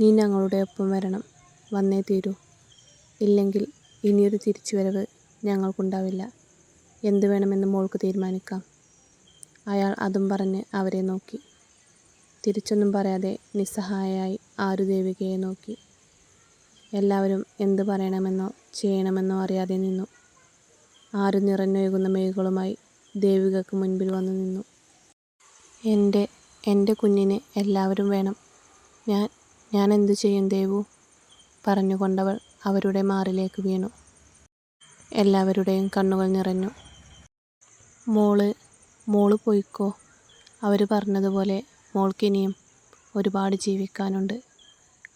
നീ ഞങ്ങളുടെ ഒപ്പം വരണം. വന്നേ തീരൂ. ഇല്ലെങ്കിൽ ഇനിയൊരു തിരിച്ചുവരവ് ഞങ്ങൾക്കുണ്ടാവില്ല. എന്തു വേണമെന്ന് മോൾക്ക് തീരുമാനിക്കാം. അയാൾ അതും പറഞ്ഞ് അവരെ നോക്കി. തിരിച്ചൊന്നും പറയാതെ നിസ്സഹായയായി ആരു ദേവികയെ നോക്കി. എല്ലാവരും എന്ത് പറയണമെന്നോ ചെയ്യണമെന്നോ അറിയാതെ നിന്നു. ആരു നിറഞ്ഞൊഴുകുന്ന മേഘുകളുമായി ദേവികക്ക് മുൻപിൽ വന്നു നിന്നു. എന്റെ എന്റെ കുഞ്ഞിനെ എല്ലാവരും വേണം. ഞാൻ ഞാൻ എന്തു ചെയ്യും ദേവു? പറഞ്ഞുകൊണ്ടവൾ അവരുടെ മാറിലേക്ക് വീണു. എല്ലാവരുടെയും കണ്ണുകൾ നിറഞ്ഞു. മോൾ മോൾ പോയിക്കോ. അവർ പറഞ്ഞതുപോലെ മോൾക്കിനിയും ഒരുപാട് ജീവിക്കാനുണ്ട്.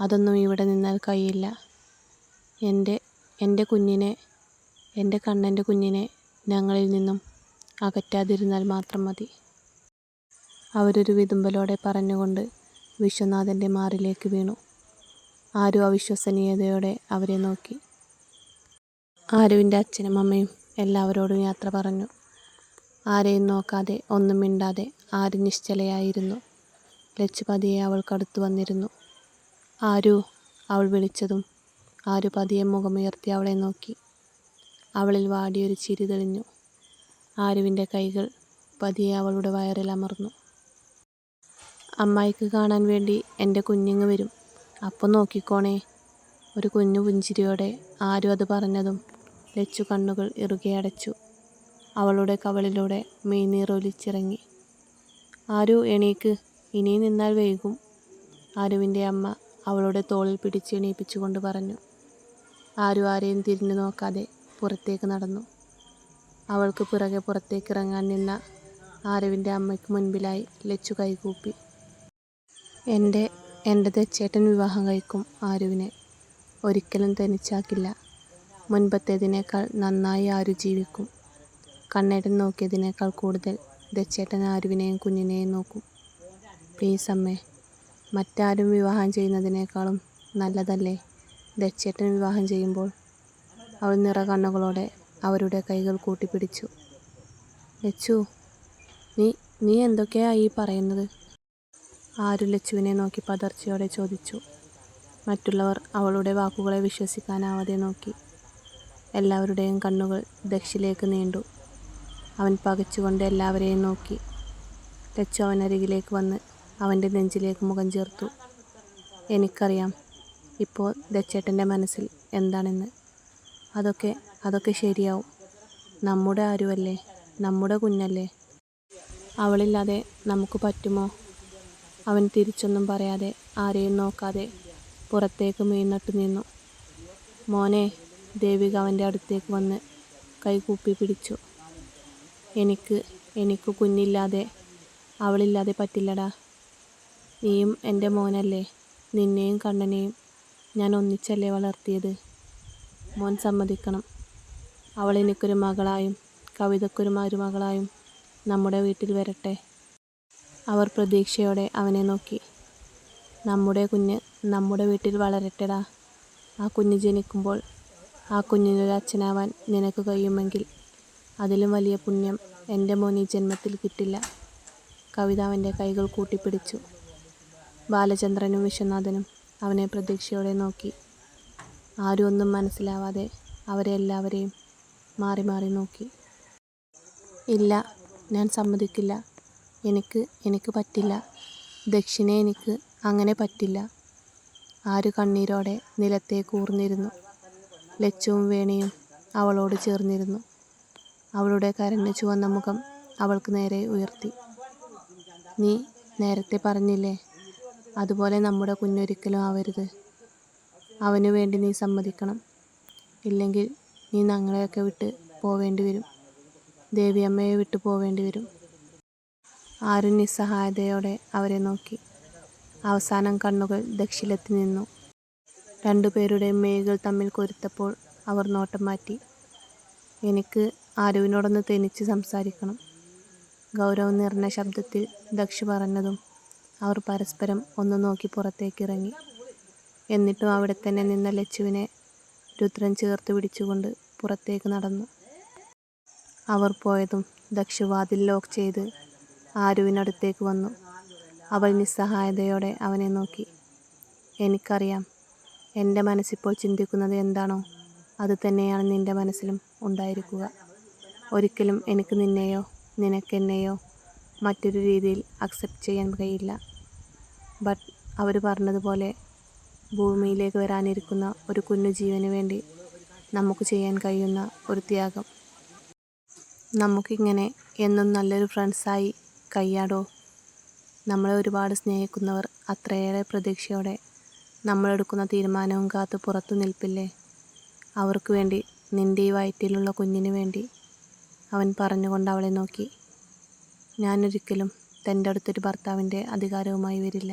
അതൊന്നും ഇവിടെ നിന്നാൽ കഴിയില്ല. എന്റെ എന്റെ കുഞ്ഞിനെ എന്റെ കണ്ണന്റെ കുഞ്ഞിനെ ഞങ്ങളിൽ നിന്നും അകറ്റാതിരുന്നാൽ മാത്രം മതി. അവരൊരു വിതുമ്പലോടെ പറഞ്ഞുകൊണ്ട് വിശ്വനാഥന്റെ മാറിലേക്ക് വീണു. ആരു അവിശ്വസനീയതയോടെ അവരെ നോക്കി. ആരുവിന്റെ അച്ഛനും അമ്മയും എല്ലാവരോടും യാത്ര പറഞ്ഞു. ആരെയും നോക്കാതെ ഒന്നും മിണ്ടാതെ ആര് നിശ്ചലയായിരുന്നു. ലച്ചുപതിയെ അവൾക്കടുത്തു വന്നിരുന്നു. ആരു അവൾ വിളിച്ചതും ആരു പതിയെ മുഖമുയർത്തി അവളെ നോക്കി. അവളിൽ വാടിയൊരു ചിരി തെളിഞ്ഞു. ആരുവിന്റെ കൈകൾ പതിയെ അവളുടെ വയറിൽ അമർന്നു. അമ്മായിക്ക് കാണാൻ വേണ്ടി എന്റെ കുഞ്ഞുങ്ങ് വരും. അപ്പോൾ നോക്കിക്കോണേ. ഒരു കുഞ്ഞു പുഞ്ചിരിയോടെ ആരും അത് പറഞ്ഞതും ലച്ചു കണ്ണുകൾ ഇറുകെ അടച്ചു. അവളുടെ കവളിലൂടെ മെയ്നീറൊലിച്ചിറങ്ങി ആരു എണീക്ക്? ഇനി നിന്നാൽ വൈകും. ആരുവിന്റെ അമ്മ അവളുടെ തോളിൽ പിടിച്ച് എണീപ്പിച്ചുകൊണ്ട് പറഞ്ഞു. ആരു ആരെയും തിരിഞ്ഞു നോക്കാതെ പുറത്തേക്ക് നടന്നു. അവൾക്ക് പിറകെ പുറത്തേക്ക് ഇറങ്ങാൻ നിന്ന ആരുവിന്റെ അമ്മയ്ക്ക് മുൻപിലായി ലച്ചു കൈകൂപ്പി. എന്റെ എന്റെ ചേട്ടൻ വിവാഹം കഴിക്കും ആരുവിനെ ഒരിക്കലും തനിച്ചാക്കില്ല. മുൻപത്തേതിനേക്കാൾ നന്നായി ആരു ജീവിക്കും. കണ്ണേട്ടൻ നോക്കിയതിനേക്കാൾ കൂടുതൽ ദച്ചേട്ടൻ ആരുവിനെയും കുഞ്ഞിനെയും നോക്കും. പ്ലീസ് അമ്മേ മറ്റാരും വിവാഹം ചെയ്യുന്നതിനേക്കാളും നല്ലതല്ലേ? ദച്ചേട്ടൻ വിവാഹം ചെയ്യുമ്പോൾ അവൾ നിറകണ്ണുകളോടെ അവരുടെ കൈകൾ കൂട്ടിപ്പിടിച്ചു. ലച്ചു നീ നീ എന്തൊക്കെയാ ഈ പറയുന്നത്? ആരു ലച്ചുവിനെ നോക്കി പതർച്ചയോടെ ചോദിച്ചു. മറ്റുള്ളവർ അവളുടെ വാക്കുകളെ വിശ്വസിക്കാനാവാതെ നോക്കി. എല്ലാവരുടെയും കണ്ണുകൾ ദക്ഷിലേക്ക് നീണ്ടു. അവൻ പകച്ചുകൊണ്ട് എല്ലാവരെയും നോക്കി. ലച്ചു അവനരികിലേക്ക് വന്ന് അവന്റെ നെഞ്ചിലേക്ക് മുഖം ചേർത്തു. എനിക്കറിയാം. ഇപ്പോൾ ദച്ചേട്ടന്റെ മനസ്സിൽ എന്താണെന്ന്. അതൊക്കെ അതൊക്കെ ശരിയാവും. നമ്മുടെ ആരുമല്ലേ നമ്മുടെ കുഞ്ഞല്ലേ? അവളില്ലാതെ നമുക്ക് പറ്റുമോ? അവൻ തിരിച്ചൊന്നും പറയാതെ ആരെയും നോക്കാതെ പുറത്തേക്ക് മീന്നിട്ട് നിന്നു. മോനെ ദേവിക അവന്റെ അടുത്തേക്ക് വന്ന് കൈകൂപ്പി പിടിച്ചു. എനിക്ക് എനിക്ക് കുഞ്ഞില്ലാതെ അവളില്ലാതെ പറ്റില്ലടാ. നീയും എന്റെ മോനല്ലേ നിന്നെയും കണ്ണനെയും ഞാൻ ഒന്നിച്ചല്ലേ വളർത്തിയത്? മോൻ സമ്മതിക്കണം. അവൾ എനിക്കൊരു മകളായും കവിതക്കൊരു മരുമകളായും നമ്മുടെ വീട്ടിൽ വരട്ടെ. അവർ പ്രതീക്ഷയോടെ അവനെ നോക്കി. നമ്മുടെ കുഞ്ഞ് നമ്മുടെ വീട്ടിൽ വളരട്ടെടാ. ആ കുഞ്ഞ് ജനിക്കുമ്പോൾ ആ കുഞ്ഞിനൊരു അച്ഛനാവാൻ നിനക്ക് കഴിയുമെങ്കിൽ അതിലും വലിയ പുണ്യം എന്റെ മോൻ ഈ ജന്മത്തിൽ കിട്ടില്ല. കവിത അവന്റെ കൈകൾ കൂട്ടിപ്പിടിച്ചു. ബാലചന്ദ്രനും വിശ്വനാഥനും അവനെ പ്രതീക്ഷയോടെ നോക്കി. ആരും ഒന്നും മനസ്സിലാവാതെ അവരെ എല്ലാവരെയും മാറി മാറി നോക്കി. ഇല്ല ഞാൻ സമ്മതിക്കില്ല. എനിക്ക് എനിക്ക് പറ്റില്ല. ദക്ഷിണ എനിക്ക് അങ്ങനെ പറ്റില്ല. ആര് കണ്ണീരോടെ നിലത്തേക്ക് ഊർന്നിരുന്നു ലച്ചുവും വേണിയും അവളോട് ചേർന്നിരുന്നു. അവളുടെ കരഞ്ഞു ചുവന്ന മുഖം അവൾക്ക് നേരെ ഉയർത്തി. നീ നേരത്തെ പറഞ്ഞില്ലേ അതുപോലെ നമ്മുടെ കുഞ്ഞൊരിക്കലും ആവരുത്. അവനു വേണ്ടി നീ സമ്മതിക്കണം. ഇല്ലെങ്കിൽ നീ ഞങ്ങളെയൊക്കെ വിട്ട് പോവേണ്ടി വരും ദേവിയമ്മയെ വിട്ടു പോവേണ്ടി വരും ആരും നിസ്സഹായതയോടെ അവരെ നോക്കി. അവസാനം കണ്ണുകൾ ദക്ഷിലെത്തി നിന്നു. രണ്ടുപേരുടെ മേകൾ തമ്മിൽ കൊരുത്തപ്പോൾ അവർ നോട്ടം മാറ്റി. എനിക്ക് ആരുവിനോടൊന്ന് തെനിച്ച് സംസാരിക്കണം ഗൗരവം നിറഞ്ഞ ശബ്ദത്തിൽ ദക്ഷി പറഞ്ഞതും അവർ പരസ്പരം ഒന്ന് നോക്കി പുറത്തേക്കിറങ്ങി എന്നിട്ടും അവിടെ തന്നെ നിന്ന ലച്ചുവിനെ രുദ്രൻ ചേർത്ത് പിടിച്ചുകൊണ്ട് പുറത്തേക്ക് നടന്നു. അവർ പോയതും ദക്ഷ വാതിൽ ലോക്ക് ചെയ്ത് ആരുവിനടുത്തേക്ക് വന്നു. അവൾ നിസ്സഹായതയോടെ അവനെ നോക്കി. എനിക്കറിയാം. എന്റെ മനസ്സിപ്പോൾ ചിന്തിക്കുന്നത് എന്താണോ അത് തന്നെയാണ് നിന്റെ മനസ്സിലും ഉണ്ടായിരിക്കുക. ഒരിക്കലും എനിക്ക് നിന്നെയോ നിനക്കെന്നെയോ മറ്റൊരു രീതിയിൽ അക്സെപ്റ്റ് ചെയ്യാൻ കഴിയില്ല. ബട്ട് അവർ പറഞ്ഞതുപോലെ ഭൂമിയിലേക്ക് വരാനിരിക്കുന്ന ഒരു കുഞ്ഞു ജീവന് വേണ്ടി നമുക്ക് ചെയ്യാൻ കഴിയുന്ന ഒരു ത്യാഗം. നമുക്കിങ്ങനെ എന്നും നല്ലൊരു ഫ്രണ്ട്സായി കഴിയാടോ നമ്മളെ ഒരുപാട് സ്നേഹിക്കുന്നവർ അത്രയേറെ പ്രതീക്ഷയോടെ നമ്മളെടുക്കുന്ന തീരുമാനവും കാത്ത് പുറത്തു നിൽപ്പില്ലേ? അവർക്ക് വേണ്ടി നിന്റെ ഈ വയറ്റിലുള്ള കുഞ്ഞിന് വേണ്ടി അവൻ പറഞ്ഞുകൊണ്ട് അവളെ നോക്കി. ഞാനൊരിക്കലും തന്റെ അടുത്തൊരു ഭർത്താവിന്റെ അധികാരവുമായി വരില്ല.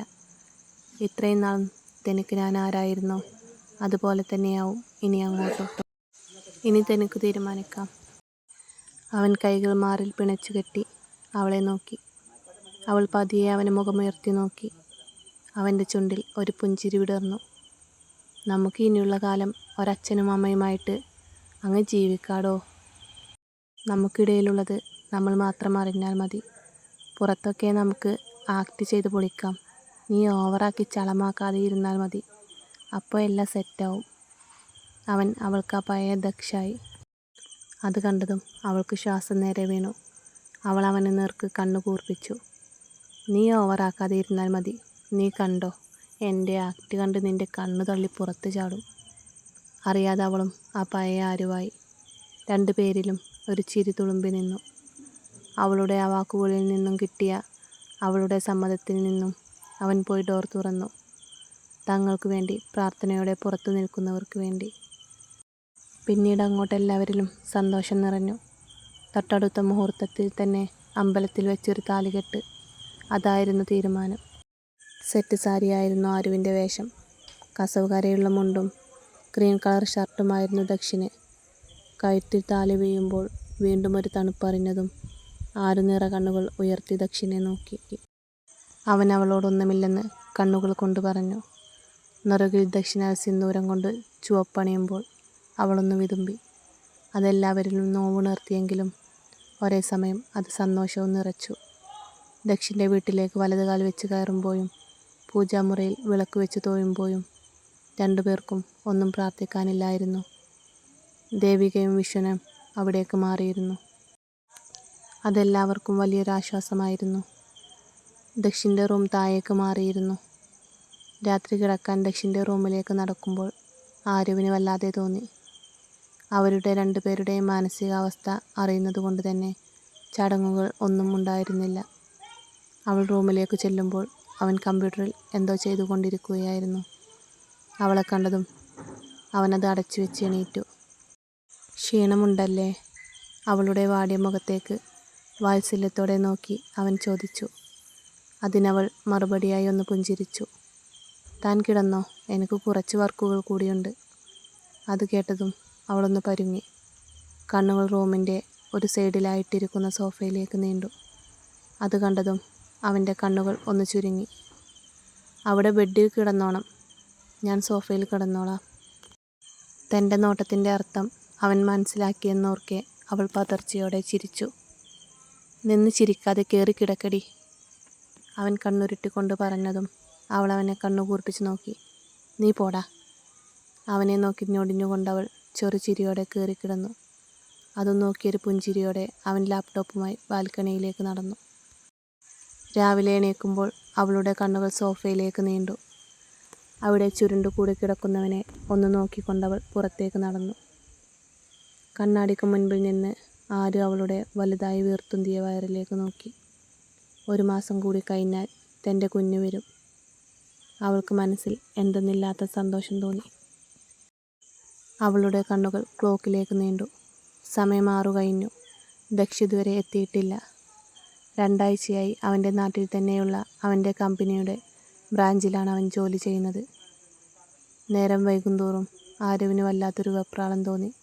ഇത്രയും നാളും തനിക്ക് ഞാൻ ആരായിരുന്നോ അതുപോലെ തന്നെയാവും ഇനി അങ്ങോട്ടും. ഇനി തനിക്ക് തീരുമാനിക്കാം. അവൻ കൈകൾ മാറിൽ പിണച്ചു കെട്ടി അവളെ നോക്കി. അവൾ പതിയെ അവനെ മുഖമുയർത്തി നോക്കി. അവന്റെ ചുണ്ടിൽ ഒരു പുഞ്ചിരി വിടർന്നു. നമുക്ക് ഇനിയുള്ള കാലം ഒരച്ഛനും അമ്മയുമായിട്ട് അങ്ങ് ജീവിക്കാടോ? നമുക്കിടയിലുള്ളത് നമ്മൾ മാത്രം അറിഞ്ഞാൽ മതി. പുറത്തൊക്കെ നമുക്ക് ആക്ട് ചെയ്ത് പൊളിക്കാം. നീ ഓവറാക്കി ചളമാക്കാതെ ഇരുന്നാൽ മതി. അപ്പോൾ എല്ലാം സെറ്റാവും അവൻ അവൾക്ക് ആ പഴയ ദക്ഷായി. അത് കണ്ടതും അവൾക്ക് ശ്വാസം നേരെ വീണു. അവൾ അവന് നേർക്ക് കണ്ണു കൂർപ്പിച്ചു. നീ ഓവറാക്കാതെ ഇരുന്നാൽ മതി. നീ കണ്ടോ? എന്റെ ആക്ട് കണ്ട് നിന്റെ കണ്ണു തള്ളി പുറത്ത് ചാടും. അറിയാതെ അവളും ആ പഴയ ആരുവായി. രണ്ടു പേരിലും ഒരു ചിരി തുളുമ്പി നിന്നു. അവളുടെ ആ വാക്കുകളിൽ നിന്നും കിട്ടിയ അവളുടെ സമ്മതത്തിൽ നിന്നും അവൻ പോയി ഡോർ തുറന്നു. തങ്ങൾക്ക് വേണ്ടി പ്രാർത്ഥനയോടെ പുറത്തു നിൽക്കുന്നവർക്ക് വേണ്ടി. പിന്നീട് അങ്ങോട്ട് എല്ലാവരിലും സന്തോഷം നിറഞ്ഞു. തൊട്ടടുത്ത മുഹൂർത്തത്തിൽ തന്നെ അമ്പലത്തിൽ വെച്ചൊരു താലികെട്ട്. അതായിരുന്നു തീരുമാനം. സെറ്റ് സാരിയായിരുന്നു ആരുവിന്റെ വേഷം. കസവുകരയുള്ള മുണ്ടും ക്രീം കളർ ഷർട്ടുമായിരുന്നു ദക്ഷിന്. കഴുത്തിൽ താലി വീഴുമ്പോൾ വീണ്ടും ഒരു തണുപ്പറിഞ്ഞതും ആരു നിറ കണ്ണുകൾ ഉയർത്തി ദക്ഷിനെ നോക്കി. അവൻ അവളോടൊന്നുമില്ലെന്ന് കണ്ണുകൾ കൊണ്ട് പറഞ്ഞു. നിറകിൽ ദക്ഷിണ സിന്ദൂരം കൊണ്ട് ചുവപ്പണിയുമ്പോൾ അവളൊന്ന് വിതുമ്പി. അതെല്ലാവരിലും നോവുണർത്തിയെങ്കിലും ഒരേ സമയം അത് സന്തോഷവും നിറച്ചു. ദക്ഷിന്റെ വീട്ടിലേക്ക് വലതുകാൽ വെച്ച് കയറുമ്പോഴും പൂജാമുറിയിൽ വിളക്ക് വെച്ച് തോഴുമ്പോഴും രണ്ടുപേർക്കും ഒന്നും പ്രാർത്ഥിക്കാനില്ലായിരുന്നു. ദേവികയും വിശ്വനും അവിടേക്ക് മാറിയിരുന്നു. അതെല്ലാവർക്കും വലിയൊരാശ്വാസമായിരുന്നു ദക്ഷിന്റെ റൂം താഴേക്ക് മാറിയിരുന്നു. രാത്രി കിടക്കാൻ ദക്ഷിന്റെ റൂമിലേക്ക് നടക്കുമ്പോൾ ആരുവിന് വല്ലാതെ തോന്നി. അവരുടെ രണ്ടുപേരുടെയും മാനസികാവസ്ഥ അറിയുന്നത് കൊണ്ട് തന്നെ ചടങ്ങുകൾ ഒന്നും ഉണ്ടായിരുന്നില്ല. അവൾ റൂമിലേക്ക് ചെല്ലുമ്പോൾ അവൻ കമ്പ്യൂട്ടറിൽ എന്തോ ചെയ്തുകൊണ്ടിരിക്കുകയായിരുന്നു. അവളെ കണ്ടതും അവനത് അടച്ചു വെച്ച് എണീറ്റു. ക്ഷീണമുണ്ടല്ലേ? അവളുടെ വാടിയ മുഖത്തേക്ക് വാത്സല്യത്തോടെ നോക്കി അവൻ ചോദിച്ചു. അതിനവൾ മറുപടിയായി ഒന്ന് പുഞ്ചിരിച്ചു. താൻ കിടന്നോ? എനിക്ക് കുറച്ച് വർക്കുകൾ കൂടിയുണ്ട്. അത് കേട്ടതും അവളൊന്ന് പരുങ്ങി. കണ്ണുകൾ റൂമിന്റെ ഒരു സൈഡിലായിട്ടിരിക്കുന്ന സോഫയിലേക്ക് നീണ്ടു. അത് കണ്ടതും അവന്റെ കണ്ണുകൾ ഒന്ന് ചുരുങ്ങി. അവിടെ ബെഡിൽ കിടന്നോണം. ഞാൻ സോഫയിൽ കിടന്നോളാം. തന്റെ നോട്ടത്തിന്റെ അർത്ഥം അവൻ മനസ്സിലാക്കിയെന്നോർക്കെ അവൾ പതർച്ചയോടെ ചിരിച്ചു. നിന്ന് ചിരിക്കാതെ കയറി കിടക്കടി. അവൻ കണ്ണുരുട്ടിക്കൊണ്ട് പറഞ്ഞതും അവൾ അവനെ കണ്ണു കൂർപ്പിച്ച് നോക്കി. നീ പോടാ. അവനെ നോക്കി ഞൊടിഞ്ഞുകൊണ്ടവൾ ചെറുചിരിയോടെ കയറിക്കിടന്നു അതും നോക്കിയൊരു പുഞ്ചിരിയോടെ അവൻ ലാപ്ടോപ്പുമായി ബാൽക്കണിയിലേക്ക് നടന്നു. രാവിലെ എണീക്കുമ്പോൾ അവളുടെ കണ്ണുകൾ സോഫയിലേക്ക് നീണ്ടു. അവിടെ ചുരുണ്ടു കൂടി കിടക്കുന്നവനെ ഒന്ന് നോക്കിക്കൊണ്ടവൾ പുറത്തേക്ക് നടന്നു. കണ്ണാടിക്ക് മുൻപിൽ നിന്ന് ആരും അവളുടെ വലുതായി വീർത്തുന്തിയ വയറിലേക്ക് നോക്കി. ഒരു മാസം കൂടി കഴിഞ്ഞാൽ തന്റെ കുഞ്ഞു വരും. അവൾക്ക് മനസ്സിൽ എന്തെന്നില്ലാത്ത സന്തോഷം തോന്നി. അവളുടെ കണ്ണുകൾ ക്ലോക്കിലേക്ക് നീണ്ടു. സമയം ആറു കഴിഞ്ഞു. ദക്ഷ എത്തിയിട്ടില്ല. രണ്ടാഴ്ചയായി അവന്റെ നാട്ടിൽ തന്നെയുള്ള അവന്റെ കമ്പനിയുടെ ബ്രാഞ്ചിലാണ് അവൻ ജോലി ചെയ്യുന്നത്. നേരം വൈകുന്തോറും ആരുവിന് വല്ലാത്തൊരു വെപ്രാളം തോന്നി.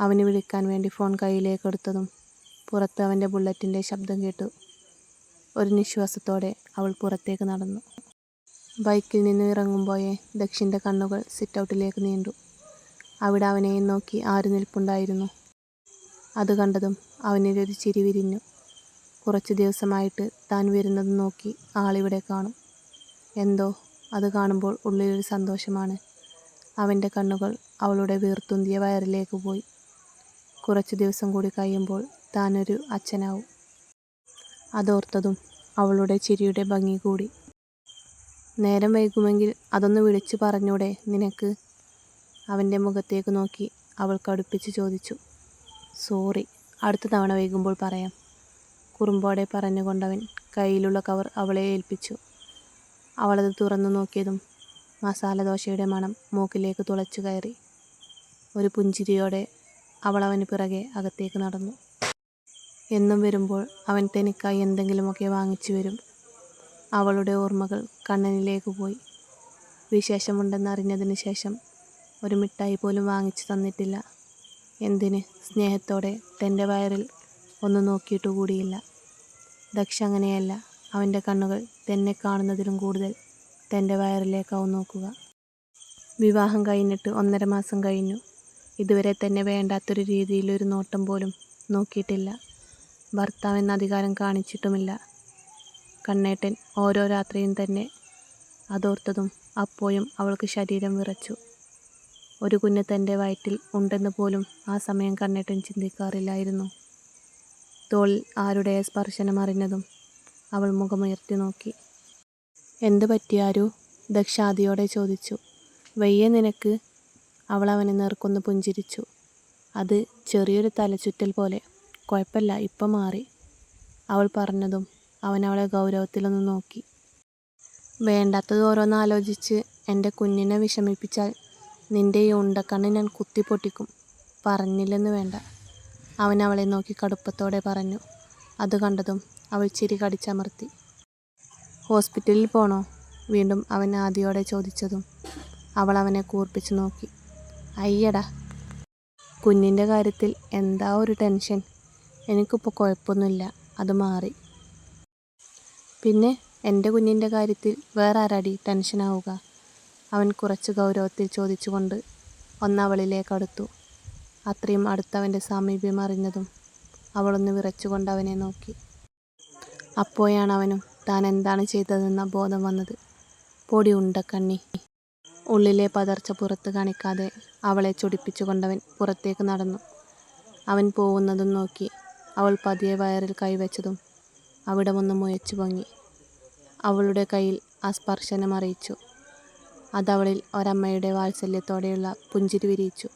അവന് വിളിക്കാൻ വേണ്ടി ഫോൺ കയ്യിലേക്ക് എടുത്തതും പുറത്ത് അവന്റെ ബുള്ളറ്റിന്റെ ശബ്ദം കേട്ടു. ഒരു നിശ്വാസത്തോടെ അവൾ പുറത്തേക്ക് നടന്നു. ബൈക്കിൽ നിന്ന് ഇറങ്ങുമ്പോഴേ ദക്ഷിന്റെ കണ്ണുകൾ സിറ്റൗട്ടിലേക്ക് നീണ്ടു. അവിടെ അവനെയും നോക്കി ആര് നിൽപ്പുണ്ടായിരുന്നു? അത് കണ്ടതും അവനിലൊരു ചിരി വിരിഞ്ഞു. കുറച്ച് ദിവസമായിട്ട് താൻ വരുന്നത് നോക്കി ആളിവിടെ കാണും. എന്തോ അത് കാണുമ്പോൾ ഉള്ളിലൊരു സന്തോഷമാണ്. അവന്റെ കണ്ണുകൾ അവളുടെ വീർത്തുന്തിയ വയറിലേക്ക് പോയി. കുറച്ച് ദിവസം കൂടി കഴിയുമ്പോൾ താനൊരു അച്ഛനാവും. അതോർത്തതും അവളുടെ ചിരിയുടെ ഭംഗി കൂടി. നേരം വൈകുമെങ്കിൽ അതൊന്ന് വിളിച്ചു പറഞ്ഞൂടെ നിനക്ക്? അവന്റെ മുഖത്തേക്ക് നോക്കി അവൾ കടുപ്പിച്ച് ചോദിച്ചു. സോറി അടുത്ത തവണ വൈകുമ്പോൾ പറയാം. കുറുമ്പോടെ പറഞ്ഞുകൊണ്ടവൻ കയ്യിലുള്ള കവർ അവളെ ഏൽപ്പിച്ചു. അവളത് തുറന്നു നോക്കിയതും മസാല ദോശയുടെ മണം മൂക്കിലേക്ക് തുളച്ചു കയറി. ഒരു പുഞ്ചിരിയോടെ അവൾ അവന് പിറകെ അകത്തേക്ക് നടന്നു. എന്നും വരുമ്പോൾ അവൻ തനിക്കായി എന്തെങ്കിലുമൊക്കെ വാങ്ങിച്ചു വരും. അവളുടെ ഓർമ്മകൾ കണ്ണനിലേക്ക് പോയി. വിശേഷമുണ്ടെന്നറിഞ്ഞതിന് ശേഷം ഒരു മിഠായി പോലും വാങ്ങിച്ചു തന്നിട്ടില്ല. എന്തിന്? സ്നേഹത്തോടെ തന്റെ വയറിൽ ഒന്ന് നോക്കിയിട്ട് കൂടിയില്ല. ദക്ഷ അങ്ങനെയല്ല. അവന്റെ കണ്ണുകൾ തന്നെ കാണുന്നതിലും കൂടുതൽ തന്റെ വയറിലേക്കാവും നോക്കുക. വിവാഹം കഴിഞ്ഞിട്ട് ഒന്നര മാസം കഴിഞ്ഞു. ഇതുവരെ തന്നെ വേണ്ടാത്തൊരു രീതിയിലൊരു നോട്ടം പോലും നോക്കിയിട്ടില്ല. ഭർത്താവെന്ന അധികാരം കാണിച്ചിട്ടുമില്ല. കണ്ണേട്ടൻ ഓരോ രാത്രിയും തന്നെ അതോർത്തതും അപ്പോഴും അവൾക്ക് ശരീരം വിറച്ചു. ഒരു കുഞ്ഞ് തന്റെ വയറ്റിൽ ഉണ്ടെന്ന് പോലും ആ സമയം കണ്ണേട്ടൻ ചിന്തിക്കാറില്ലായിരുന്നു. തോളിൽ ആരുടെ സ്പർശനം അറിഞ്ഞതും അവൾ മുഖമുയർത്തി നോക്കി. എന്തു പറ്റിയാരു ദക്ഷാദിയോടെ ചോദിച്ചു. വയ്യ നിനക്ക്. അവൾ അവനെ നേർക്കൊന്ന് പുഞ്ചിരിച്ചു. അത് ചെറിയൊരു തലചുറ്റൽ പോലെ. കുഴപ്പമില്ല ഇപ്പം മാറി. അവൾ പറഞ്ഞതും അവൻ അവളെ ഗൗരവത്തിലൊന്ന് നോക്കി. വേണ്ടാത്തത് ഓരോന്ന് ആലോചിച്ച് എന്റെ കുഞ്ഞിനെ വിഷമിപ്പിച്ചാൽ നിന്റെ ഈ ഉണ്ടക്കണ്ണ് ഞാൻ കുത്തിപ്പൊട്ടിക്കും. പറഞ്ഞില്ലെന്ന് വേണ്ട. അവൻ അവളെ നോക്കി കടുപ്പത്തോടെ പറഞ്ഞു. അത് കണ്ടതും അവൾ ചിരി കടിച്ചമർത്തി. ഹോസ്പിറ്റലിൽ പോണോ? വീണ്ടും അവൻ ആദിയോടെ ചോദിച്ചതും അവൾ അവനെ കൂർപ്പിച്ചു നോക്കി. അയ്യടാ. കുഞ്ഞിന്റെ കാര്യത്തിൽ എന്താ ഒരു ടെൻഷൻ? എനിക്കിപ്പോൾ കുഴപ്പമൊന്നുമില്ല. അത് മാറി. പിന്നെ എന്റെ കുഞ്ഞിന്റെ കാര്യത്തിൽ വേറെ ആരാടി ടെൻഷനാവുക? അവൻ കുറച്ച് ഗൗരവത്തിൽ ചോദിച്ചുകൊണ്ട് ഒന്നവളിലേക്ക് അടുത്തു. അത്രയും അടുത്തവന്റെ സാമീപ്യം അറിഞ്ഞതും അവളൊന്ന് വിറച്ചുകൊണ്ട് അവനെ നോക്കി. അപ്പോഴാണ് അവനും താൻ എന്താണ് ചെയ്തതെന്ന ബോധം വന്നത്. പൊടി ഉണ്ടക്കണ്ണി ഉള്ളിലെ പതർച്ച പുറത്ത് കാണിക്കാതെ അവളെ ചൊടിപ്പിച്ചുകൊണ്ടവൻ പുറത്തേക്ക് നടന്നു. അവൻ പോകുന്നതും നോക്കി. അവൾ പതിയെ വയറിൽ കൈവച്ചതും അവിടെ ഒന്ന് മുയച്ചു പൊങ്ങി. അവളുടെ കയ്യിൽ ആ സ്പർശനം അറിയിച്ചു. അതവളിൽ ഒരമ്മയുടെ വാത്സല്യത്തോടെയുള്ള പുഞ്ചിരി വിരിയിച്ചു.